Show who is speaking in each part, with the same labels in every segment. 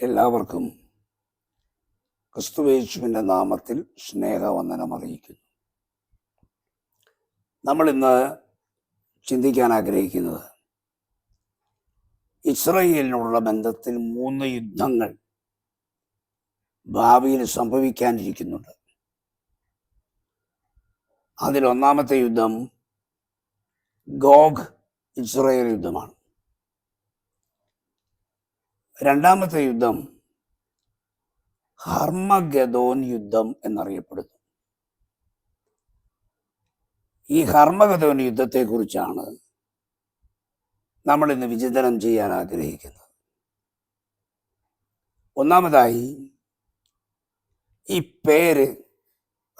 Speaker 1: എല്ലാവർക്കും ക്രിസ്തുവേശുവിന്റെ നാമത്തിൽ സ്നേഹവന്ദനം അറിയിക്കുന്നു. നമ്മൾ ഇന്ന് ചിന്തിക്കാൻ ആഗ്രഹിക്കുന്നത് ഇസ്രയേലിനുള്ള ബന്ധത്തിൽ മൂന്ന് യുദ്ധങ്ങൾ ഭാവിയിൽ സംഭവിക്കാനിരിക്കുന്നുണ്ട്. അതിലൊന്നാമത്തെ യുദ്ധം ഗോഗ് ഇസ്രയേൽ യുദ്ധമാണ്. രണ്ടാമത്തെ യുദ്ധം ഹർമഗദോൻ യുദ്ധം എന്നറിയപ്പെടുന്നു. ഈ ഹർമഗദോൻ യുദ്ധത്തെക്കുറിച്ചാണ് നമ്മൾ ഇന്ന് വിചിന്തനം ചെയ്യാൻ ആഗ്രഹിക്കുന്നത്. ഒന്നാമതായി ഈ പേര്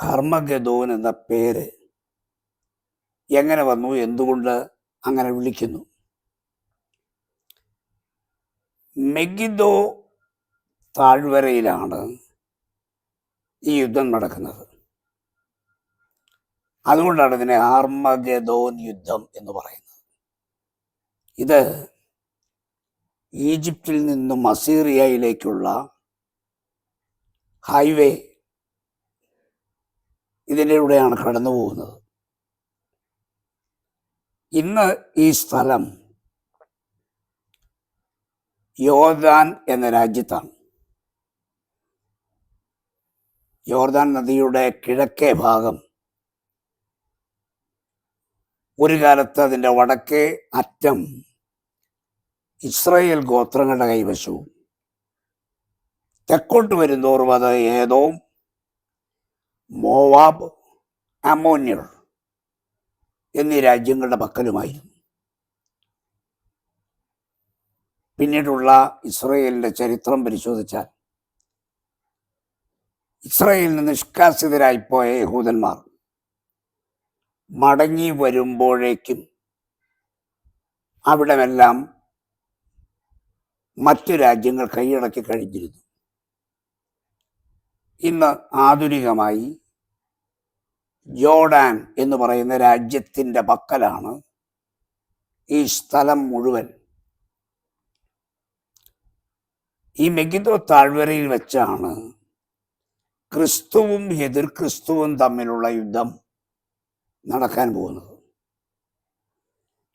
Speaker 1: ഹർമഗദോൻ എന്ന പേര് എങ്ങനെ വന്നു എന്തുകൊണ്ട് അങ്ങനെ വിളിക്കുന്നു? മെഗിദോ താഴ്വരയിലാണ് ഈ യുദ്ധം നടക്കുന്നത്. അതുകൊണ്ടാണ് ഇതിനെ ആർമഗദോൻ യുദ്ധം എന്ന് പറയുന്നത്. ഇത് ഈജിപ്തിൽ നിന്നും അസീറിയയിലേക്കുള്ള ഹൈവേ ഇതിലൂടെയാണ് കടന്നു പോകുന്നത് ഇന്ന് ഈ സ്ഥലം യോർദാൻ എന്ന രാജ്യത്താണ്. യോർദാൻ നദിയുടെ കിഴക്കേ ഭാഗം. ഒരു കാലത്ത് അതിന്റെ വടക്കേ അറ്റം ഇസ്രയേൽ ഗോത്രങ്ങളുടെ കൈവശവും തെക്കോട്ട് വരുന്നോറും അത് ഏതോ മോവാബ് അമോന്യർ എന്നീ രാജ്യങ്ങളുടെ പക്കലുമായിരുന്നു. പിന്നീടുള്ള ഇസ്രയേലിന്റെ ചരിത്രം പരിശോധിച്ചാൽ ഇസ്രയേലിൽ നിന്ന് നിഷ്കാസിതരായിപ്പോയ യഹൂദന്മാർ മടങ്ങി വരുമ്പോഴേക്കും അവിടമെല്ലാം മറ്റു രാജ്യങ്ങൾ കൈയടക്കി കഴിഞ്ഞിരുന്നു. ഇന്ന് ആധുനികമായി ജോർഡാൻ എന്ന് പറയുന്ന രാജ്യത്തിന്റെ പക്കലാണ് ഈ സ്ഥലം മുഴുവൻ ഈ മെഗിദോ താഴ്വരയിൽ വെച്ചാണ് ക്രിസ്തുവും എതിർ ക്രിസ്തുവും തമ്മിലുള്ള യുദ്ധം നടക്കാൻ പോകുന്നത്.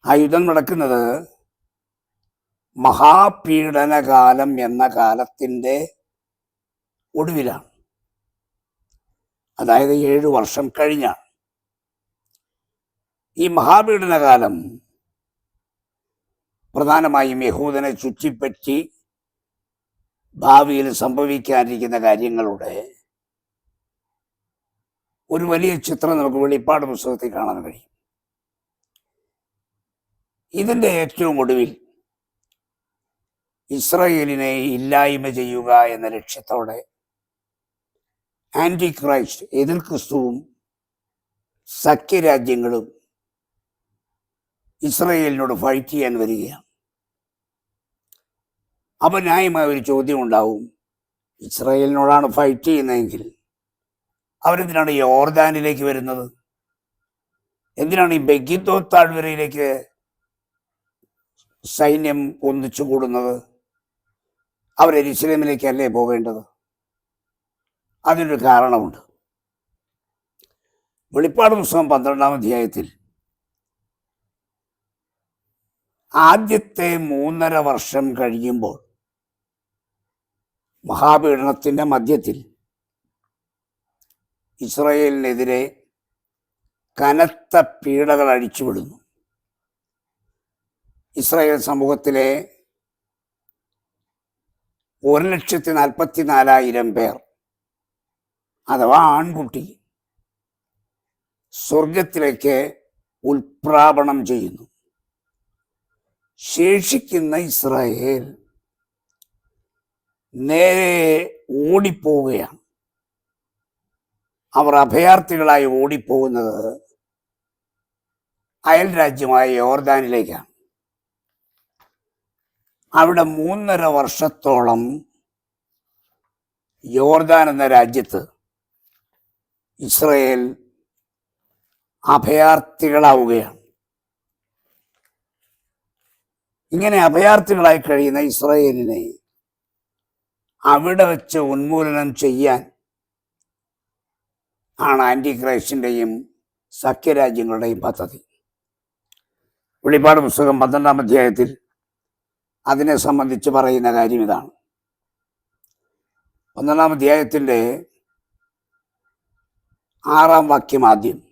Speaker 1: ആ യുദ്ധം നടക്കുന്നത് മഹാപീഡനകാലം എന്ന കാലത്തിന്റെ ഒടുവിലാണ്. അതായത് ഏഴു വർഷം കഴിഞ്ഞാണ്. ഈ മഹാപീഡനകാലം പ്രധാനമായും യഹൂദനെ ചുറ്റിപ്പറ്റി ഭാവിയിൽ സംഭവിക്കാനിരിക്കുന്ന കാര്യങ്ങളുടെ ഒരു വലിയ ചിത്രം നമുക്ക് വെളിപ്പാട് പുസ്തകത്തിൽ കാണാൻ കഴിയും. ഇതിന്റെ ഏറ്റവും ഒടുവിൽ ഇസ്രയേലിനെ ഇല്ലായ്മ ചെയ്യുക എന്ന ലക്ഷ്യത്തോടെ ആന്റി ക്രൈസ്റ്റ് എതിർ ക്രിസ്തുവും സഖ്യരാജ്യങ്ങളും ഇസ്രയേലിനോട് ഫൈറ്റ് ചെയ്യാൻ വരികയാണ്. അപ്പൊ ന്യായമായ ഒരു ചോദ്യം ഉണ്ടാവും. ഇസ്രായേലിനോടാണ് ഫൈറ്റ് ചെയ്യുന്നതെങ്കിൽ അവരെന്തിനാണ് യോർദാനിലേക്ക് വരുന്നത്? എന്തിനാണ് ഈ ബെഗിത്തോ താഴ്വരയിലേക്ക് സൈന്യം ഒന്നിച്ചു കൂടുന്നത്? അവർ എരിശിലേമിലേക്കല്ലേ പോകേണ്ടത്? അതിനൊരു കാരണമുണ്ട്. വെളിപ്പാട് പുസ്തകം പന്ത്രണ്ടാം അധ്യായത്തിൽ ആദ്യത്തെ മൂന്നര വർഷം കഴിയുമ്പോൾ മഹാപീഡനത്തിന്റെ മധ്യത്തിൽ ഇസ്രയേലിനെതിരെ കനത്ത പീഡകൾ അഴിച്ചുവിടുന്നു. ഇസ്രായേൽ സമൂഹത്തിലെ ഒരു ലക്ഷത്തി നാൽപ്പത്തി നാലായിരം പേർ അഥവാ ആൺകുട്ടി സ്വർഗത്തിലേക്ക് ഉൽപ്രാപണം ചെയ്യുന്നു. ശേഷിക്കുന്ന ഇസ്രായേൽ നേരെ ഓടിപ്പോവുകയാണ്. അവർ അഭയാർത്ഥികളായി ഓടിപ്പോകുന്നത് അയൽ രാജ്യമായ യോർദാനിലേക്കാണ്. അവിടെ മൂന്നര വർഷത്തോളം യോർദാൻ എന്ന രാജ്യത്ത് ഇസ്രയേൽ അഭയാർത്ഥികളാവുകയാണ്. ഇങ്ങനെ അഭയാർത്ഥികളായി കഴിയുന്ന ഇസ്രയേലിനെ അവിടെ വെച്ച് ഉന്മൂലനം ചെയ്യാൻ ആണ് ആന്റി ക്രൈസ്റ്റിന്റെയും സഖ്യരാജ്യങ്ങളുടെയും പദ്ധതി. വെളിപ്പാട് പുസ്തകം പന്ത്രണ്ടാം അധ്യായത്തിൽ അതിനെ സംബന്ധിച്ച് പറയുന്ന കാര്യം ഇതാണ്. പന്ത്രണ്ടാം അധ്യായത്തിന്റെ ആറാം വാക്യം ആദ്യം.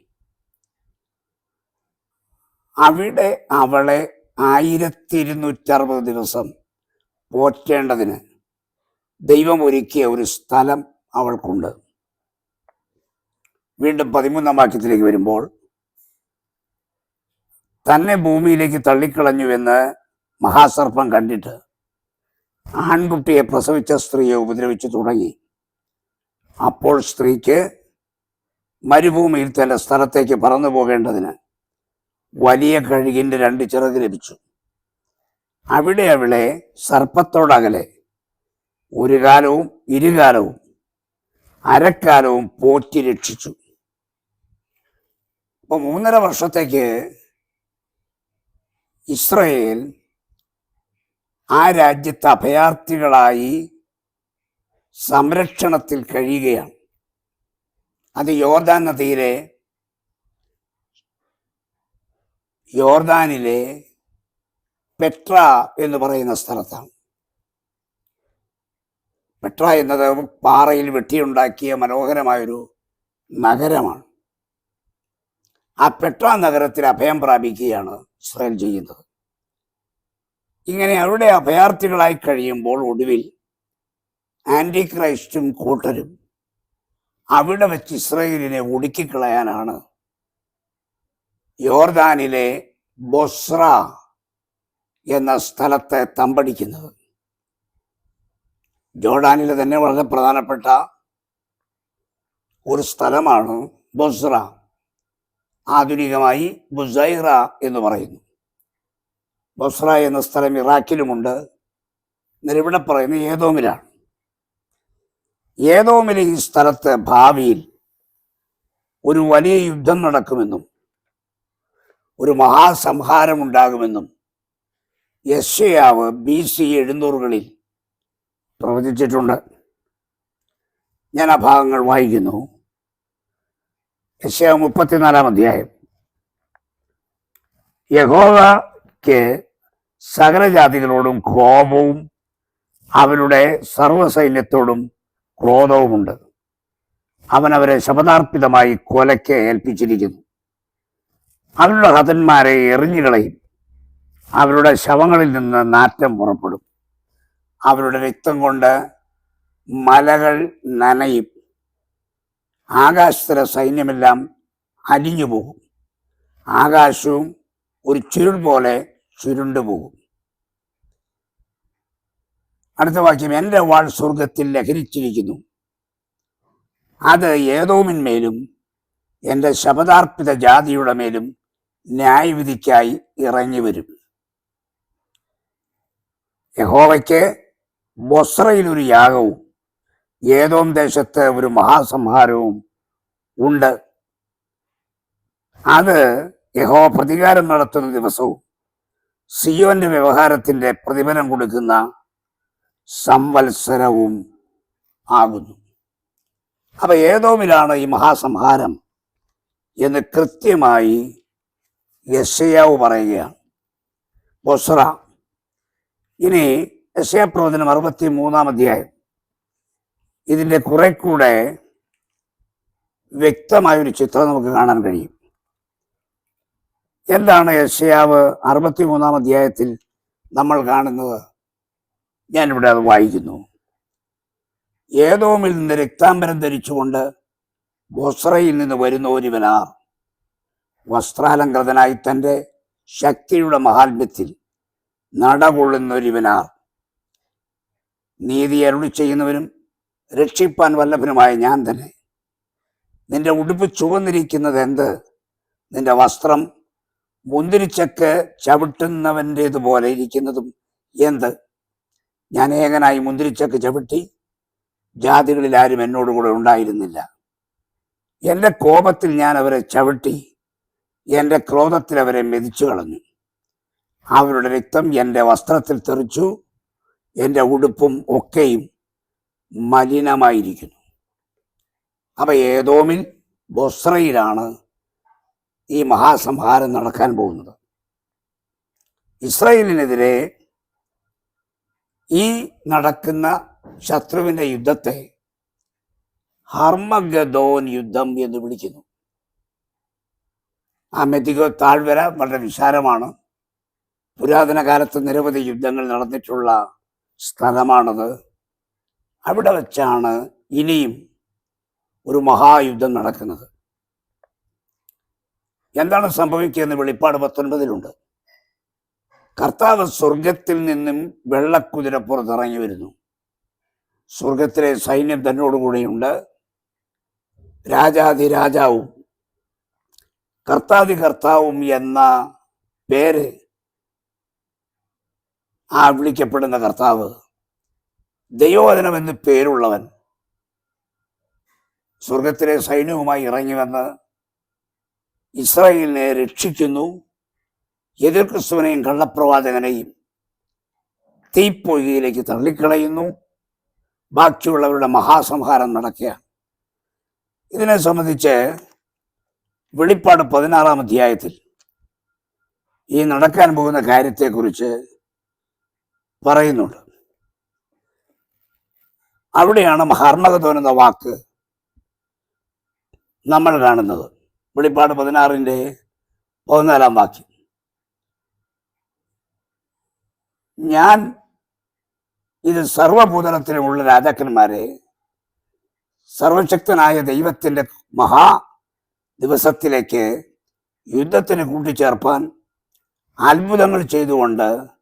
Speaker 1: അവിടെ അവളെ ആയിരത്തി ഇരുന്നൂറ്ററുപത് ദിവസം പോറ്റേണ്ടതിന് ദൈവം ഒരുക്കിയ ഒരു സ്ഥലം അവൾക്കുണ്ട്. വീണ്ടും പതിമൂന്നാം വാക്യത്തിലേക്ക് വരുമ്പോൾ തന്നെ ഭൂമിയിലേക്ക് തള്ളിക്കളഞ്ഞുവെന്ന് മഹാസർപ്പം കണ്ടിട്ട് ആൺകുട്ടിയെ പ്രസവിച്ച സ്ത്രീയെ ഉപദ്രവിച്ചു തുടങ്ങി. അപ്പോൾ സ്ത്രീക്ക് മരുഭൂമിയിൽ തന്റെ സ്ഥലത്തേക്ക് പറന്നു പോകേണ്ടതിന് വലിയ കഴുകിന്റെ രണ്ട് ചിറക് ലഭിച്ചു. അവിടെ അവളെ സർപ്പത്തോടകലെ ഒരു കാലവും ഇരുകാലവും അരക്കാലവും പോറ്റി രക്ഷിച്ചു. അപ്പൊ മൂന്നര വർഷത്തേക്ക് ഇസ്രയേൽ ആ രാജ്യത്തെ അഭയാർത്ഥികളായി സംരക്ഷണത്തിൽ കഴിയുകയാണ്. അത് യോർദാൻ നദിയിലെ യോർദാനിലെ പെട്ര എന്ന് പറയുന്ന സ്ഥലത്താണ്. പെട്ര എന്നത് പാറയിൽ വെട്ടിയുണ്ടാക്കിയ മനോഹരമായൊരു നഗരമാണ്. ആ പെട്ര നഗരത്തിൽ അഭയം പ്രാപിക്കുകയാണ് ഇസ്രായേൽ ചെയ്യുന്നത്. ഇങ്ങനെ അവരുടെ അഭയാർത്ഥികളായി കഴിയുമ്പോൾ ഒടുവിൽ ആന്റി ക്രൈസ്റ്റും കൂട്ടരും അവിടെ വെച്ച് ഇസ്രയേലിനെ ഒടുക്കിക്കളയാനാണ് യോർദാനിലെ ബൊസ്ര എന്ന സ്ഥലത്തെ തമ്പടിക്കുന്നത്. ജോർഡാനിലെ തന്നെ വളരെ പ്രധാനപ്പെട്ട ഒരു സ്ഥലമാണ് ബൊസ്ര ആധുനികമായി ബുസൈറ എന്ന് പറയുന്നു. ബൊസ്ര എന്ന സ്ഥലം ഇറാഖിലുമുണ്ട്. എന്നാൽ ഇവിടെ പറയുന്നത് ഏതോമിലാണ്. ഏതോമിലെ ഈ സ്ഥലത്ത് ഭാവിയിൽ ഒരു വലിയ യുദ്ധം നടക്കുമെന്നും ഒരു മഹാസംഹാരം ഉണ്ടാകുമെന്നും യശയാവ് ബി സി എഴുന്നൂറുകളിൽ പ്രവചിച്ചിട്ടുണ്ട്. ഞാൻ ആ ഭാഗങ്ങൾ വായിക്കുന്നു. യശ മുപ്പത്തിനാലാം അധ്യായം. യഹോവയ്ക്ക് സകല ജാതികളോടും കോപവും അവരുടെ സർവസൈന്യത്തോടും ക്രോധവുമുണ്ട്. അവൻ അവരെ ശപഥാർപ്പിതമായി കൊലയ്ക്ക് ഏൽപ്പിച്ചിരിക്കുന്നു. അവരുടെ ഹതന്മാരെ എറിഞ്ഞുകളയും. അവരുടെ ശവങ്ങളിൽ നിന്ന് നാറ്റം പുറപ്പെടും. അവരുടെ രക്തം കൊണ്ട് മലകൾ നനയും. ആകാശത്തിലെ സൈന്യമെല്ലാം അലിഞ്ഞു പോകും. ആകാശവും ഒരു ചുരുൾ പോലെ ചുരുണ്ടു പോകും. അടുത്ത വാക്യം എന്റെ വാൾ സ്വർഗത്തിൽ ലഹരിച്ചിരിക്കുന്നു. അത് ഏതോമിന്മേലും എന്റെ ശപഥാർപ്പിത ജാതിയുടെ മേലും ന്യായവിധിക്കായി ഇറങ്ങി വരും യഹോവയ്ക്ക് ബൊസ്രയിൽ ഒരു യാഗവും ഏതോം ദേശത്ത് ഒരു മഹാസംഹാരവും ഉണ്ട്. അത് യഹോ പ്രതികാരം നടത്തുന്ന ദിവസവും സിയോന്റെ വ്യവഹാരത്തിന്റെ പ്രതിഫലം കൊടുക്കുന്ന സംവത്സരവും ആകുന്നു. അപ്പൊ ഏതോമിലാണ് ഈ മഹാസംഹാരം എന്ന് കൃത്യമായി യശയാവ് പറയുകയാണ്. ബൊസ്ര ഇനി യശയപ്രവചനം അറുപത്തി മൂന്നാം അധ്യായം. ഇതിന്റെ കുറെ കൂടെ വ്യക്തമായൊരു ചിത്രം നമുക്ക് കാണാൻ കഴിയും. എന്താണ് യശയാവ് അറുപത്തി മൂന്നാം അധ്യായത്തിൽ നമ്മൾ കാണുന്നത്? ഞാനിവിടെ അത് വായിക്കുന്നു. ഏതോമിൽ നിന്ന് രക്താംബരം ധരിച്ചുകൊണ്ട് ബൊസ്രയിൽ നിന്ന് വരുന്ന ഒരുവനാർ വസ്ത്രാലങ്കൃതനായി തന്റെ ശക്തിയുടെ മഹാത്മ്യത്തിൽ നടകൊള്ളുന്ന ഒരുവനാർ നീതി അരുളി ചെയ്യുന്നവനും രക്ഷിപ്പാൻ വല്ലഭനുമായ ഞാൻ തന്നെ. നിന്റെ ഉടുപ്പ് ചുവന്നിരിക്കുന്നത് എന്ത്? നിന്റെ വസ്ത്രം മുന്തിരിച്ചക്ക് ചവിട്ടുന്നവന്റേതുപോലെ ഇരിക്കുന്നതും എന്ത്? ഞാൻ ഏകനായി മുന്തിരിച്ചക്ക് ചവിട്ടി ജാതികളിൽ ആരും എന്നോടുകൂടെ ഉണ്ടായിരുന്നില്ല. എന്റെ കോപത്തിൽ ഞാൻ അവരെ ചവിട്ടി എന്റെ ക്രോധത്തിൽ അവരെ മെതിച്ചു കളഞ്ഞു അവരുടെ രക്തം എന്റെ വസ്ത്രത്തിൽ തെറിച്ചു എന്റെ ഉടുപ്പും ഒക്കെയും മലിനമായിരിക്കുന്നു. അപ്പൊ ഏതോമിൽ ബൊസ്രയിലാണ് ഈ മഹാസംഹാരം നടക്കാൻ പോകുന്നത്. ഇസ്രയേലിനെതിരെ ഈ നടക്കുന്ന ശത്രുവിന്റെ യുദ്ധത്തെ ഹർമഗദോൻ യുദ്ധം എന്ന് വിളിക്കുന്നു. ആ മെതികോ താഴ്വര വളരെ വിശാലമാണ്. പുരാതന കാലത്ത് നിരവധി യുദ്ധങ്ങൾ നടന്നിട്ടുള്ള സ്ഥലമാണത് അവിടെ വച്ചാണ് ഇനിയും ഒരു മഹായുദ്ധം നടക്കുന്നത്. എന്താണ് സംഭവിക്കുകയെന്ന് വെളിപ്പാട് പത്തൊൻപതിലുണ്ട്. കർത്താവ് സ്വർഗത്തിൽ നിന്നും വെള്ളക്കുതിര പുറത്തിറങ്ങി വരുന്നു. സ്വർഗത്തിലെ സൈന്യം തന്നോടുകൂടിയുണ്ട് രാജാതിരാജാവും കർത്താതി കർത്താവും എന്ന പേര് ആ വിളിക്കപ്പെടുന്ന കർത്താവ്. ദൈവവചനം എന്ന് പേരുള്ളവൻ. സ്വർഗത്തിലെ സൈന്യവുമായി ഇറങ്ങി വന്ന് ഇസ്രായേലിനെ രക്ഷിക്കുന്നു. എതിർ ക്രിസ്തുവിനെയും കള്ളപ്രവാചകനെയും തീപ്പൊയ്കയിലേക്ക് തള്ളിക്കളയുന്നു. ബാക്കിയുള്ളവരുടെ മഹാസംഹാരം നടക്കുകയാണ്. ഇതിനെ സംബന്ധിച്ച് വെളിപ്പാട് പതിനാറാം അധ്യായത്തിൽ ഈ നടക്കാൻ പോകുന്ന കാര്യത്തെക്കുറിച്ച് പറയുന്നുണ്ട്. അവിടെയാണ് മഹാർണകതോൻ എന്ന വാക്ക് നമ്മൾ കാണുന്നത്. വെളിപ്പാട് പതിനാറിന്റെ പതിനാലാം വാക്യം. ഞാൻ ഇത് സർവഭൂതലത്തിലുമുള്ള രാജാക്കന്മാരെ സർവശക്തനായ ദൈവത്തിന്റെ മഹാ ദിവസത്തിലേക്ക് യുദ്ധത്തിന് കൂട്ടിച്ചേർപ്പാൻ അത്ഭുതങ്ങൾ ചെയ്തുകൊണ്ട്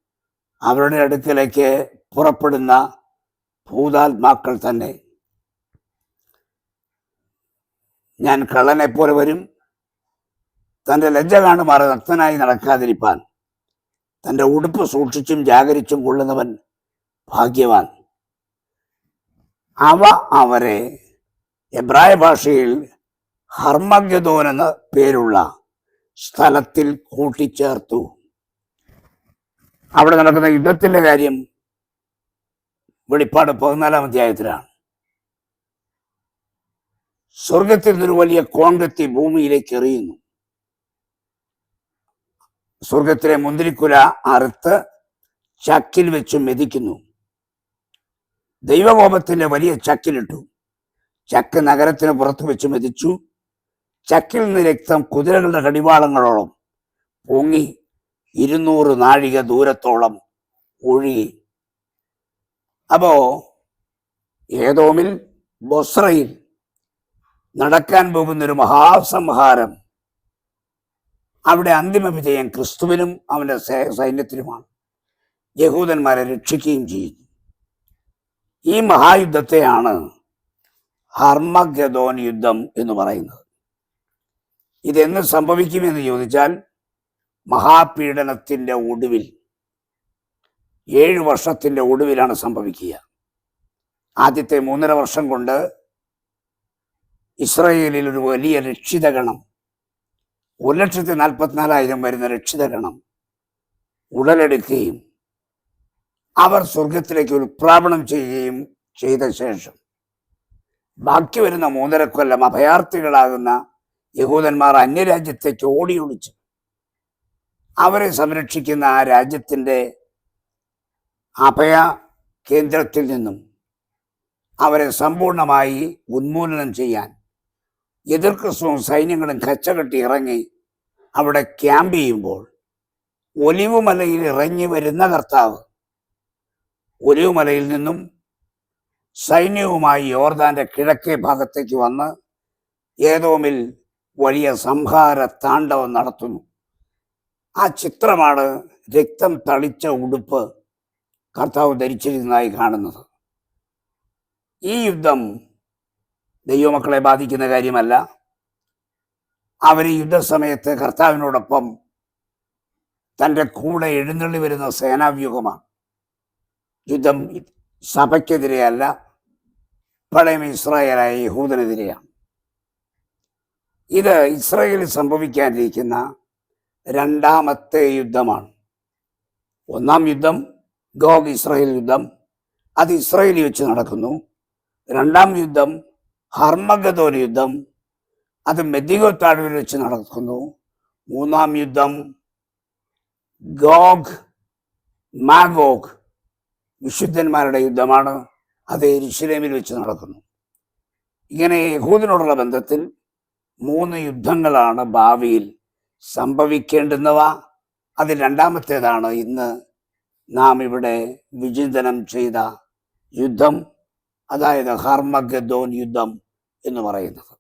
Speaker 1: അവരുടെ അടുക്കലേക്ക് പുറപ്പെടുന്ന ഭൂതാത്മാക്കൾ തന്നെ. ഞാൻ കള്ളനെ പോലെ വരും. തന്റെ ലജ്ജ കാണുമാറെ നഗ്നനായി നടക്കാതിരിപ്പാൻ. തന്റെ ഉടുപ്പ് സൂക്ഷിച്ചും ജാഗരിച്ചും കൊള്ളുന്നവൻ ഭാഗ്യവാൻ. അവ അവരെ എബ്രായ ഭാഷയിൽ ഹർമഗദോൻ എന്ന പേരുള്ള സ്ഥലത്തിൽ കൂട്ടിച്ചേർത്തു. അവിടെ നടക്കുന്ന യുദ്ധത്തിന്റെ കാര്യം വെളിപ്പാട് പതിനാലാം അധ്യായത്തിലാണ്. സ്വർഗത്തിൽ നിന്നൊരു വലിയ കോൺഗ്രത്തി ഭൂമിയിലേക്ക് എറിയുന്നു. സ്വർഗത്തിലെ മുന്തിരിക്കുല അറുത്ത് ചക്കിൽ വെച്ച് മെതിക്കുന്നു. ദൈവകോപത്തിന്റെ വലിയ ചക്കിലിട്ടു. ചക്ക് നഗരത്തിന് പുറത്ത് വെച്ച് മെതിച്ചു. ചക്കിൽ നിന്ന് രക്തം കുതിരകളുടെ കടിവാളങ്ങളോളം പൊങ്ങി ഇരുന്നൂറ് നാഴിക ദൂരത്തോളം ഒഴുകി. അപ്പോ ഏതോമിൽ ബൊസ്രയിൽ നടക്കാൻ പോകുന്ന ഒരു മഹാസംഹാരം. അവിടെ അന്തിമ വിജയം ക്രിസ്തുവിനും അവന്റെ സൈന്യത്തിനുമാണ്. യഹൂദന്മാരെ രക്ഷിക്കുകയും ചെയ്യുന്നു. ഈ മഹായുദ്ധത്തെയാണ് ഹർമഗദോൻ യുദ്ധം എന്ന് പറയുന്നത്. ഇതെന്ന് സംഭവിക്കുമെന്ന് ചോദിച്ചാൽ മഹാപീഡനത്തിന്റെ ഒടുവിൽ ഏഴ് വർഷത്തിന്റെ ഒടുവിലാണ് സംഭവിക്കുക. ആദ്യത്തെ മൂന്നര വർഷം കൊണ്ട് ഇസ്രയേലിൽ ഒരു വലിയ രക്ഷിതഗണം ഒരു ലക്ഷത്തി നാൽപ്പത്തിനാലായിരം വരുന്ന രക്ഷിതഗണം ഉടലെടുക്കുകയും അവർ സ്വർഗത്തിലേക്ക് ഉൽപ്രാപണം ചെയ്യുകയും ചെയ്ത ശേഷം ബാക്കി വരുന്ന മൂന്നര കൊല്ലം അഭയാർത്ഥികളാകുന്ന യഹൂദന്മാർ അന്യരാജ്യത്തേക്ക് ഓടിയൊളിച്ചു. അവരെ സംരക്ഷിക്കുന്ന ആ രാജ്യത്തിന്റെ അഭയ കേന്ദ്രത്തിൽ നിന്നും അവരെ സമ്പൂർണമായി ഉന്മൂലനം ചെയ്യാൻ എതിർ ക്രിസ്തുവും സൈന്യങ്ങളും കച്ചകെട്ടി ഇറങ്ങി അവിടെ ക്യാമ്പ് ചെയ്യുമ്പോൾ ഒലിവുമലയിൽ ഇറങ്ങി വരുന്ന കർത്താവ് ഒലിവുമലയിൽ നിന്നും സൈന്യവുമായി യോർദാന്റെ കിഴക്കേ ഭാഗത്തേക്ക് വന്ന് ഏതോമിൽ വലിയ സംഹാര താണ്ഡവം നടത്തുന്നു. ആ ചിത്രമാണ് രക്തം തളിച്ച ഉടുപ്പ് കർത്താവ് ധരിച്ചിരുന്നതായി കാണുന്നത്. ഈ യുദ്ധം ദൈവമക്കളെ ബാധിക്കുന്ന കാര്യമല്ല. അവർ യുദ്ധസമയത്ത് കർത്താവിനോടൊപ്പം തന്റെ കൂടെ എഴുന്നള്ളി വരുന്ന സേനാവ്യൂഹമാണ് യുദ്ധം സഭയ്ക്കെതിരെയല്ല പഴയ ഇസ്രായേലായ യഹൂദനെതിരെയാണ്. ഇത് ഇസ്രായേലിൽ സംഭവിക്കാനിരിക്കുന്ന രണ്ടാമത്തെ യുദ്ധമാണ്. ഒന്നാം യുദ്ധം ഗോഗ് ഇസ്രയേൽ യുദ്ധം. അത് ഇസ്രായേലിൽ വെച്ച് നടക്കുന്നു. രണ്ടാം യുദ്ധം ഹർമഗതോർ യുദ്ധം. അത് മെതികോത്താടുവിൽ വെച്ച് നടക്കുന്നു. മൂന്നാം യുദ്ധം ഗോഗ് മാഗോഗ് വിശുദ്ധന്മാരുടെ യുദ്ധമാണ്. അത് എരിശിലേമിൽ വെച്ച് നടക്കുന്നു. ഇങ്ങനെ യഹൂദിനോടുള്ള ബന്ധത്തിൽ മൂന്ന് യുദ്ധങ്ങളാണ് ഭാവിയിൽ സംഭവിക്കേണ്ടുന്നവ. അത് രണ്ടാമത്തേതാണ് ഇന്ന് നാം ഇവിടെ വിചിന്തനം ചെയ്ത യുദ്ധം. അതായത് ഹർമഗദോൻ യുദ്ധം എന്ന് പറയുന്നത്.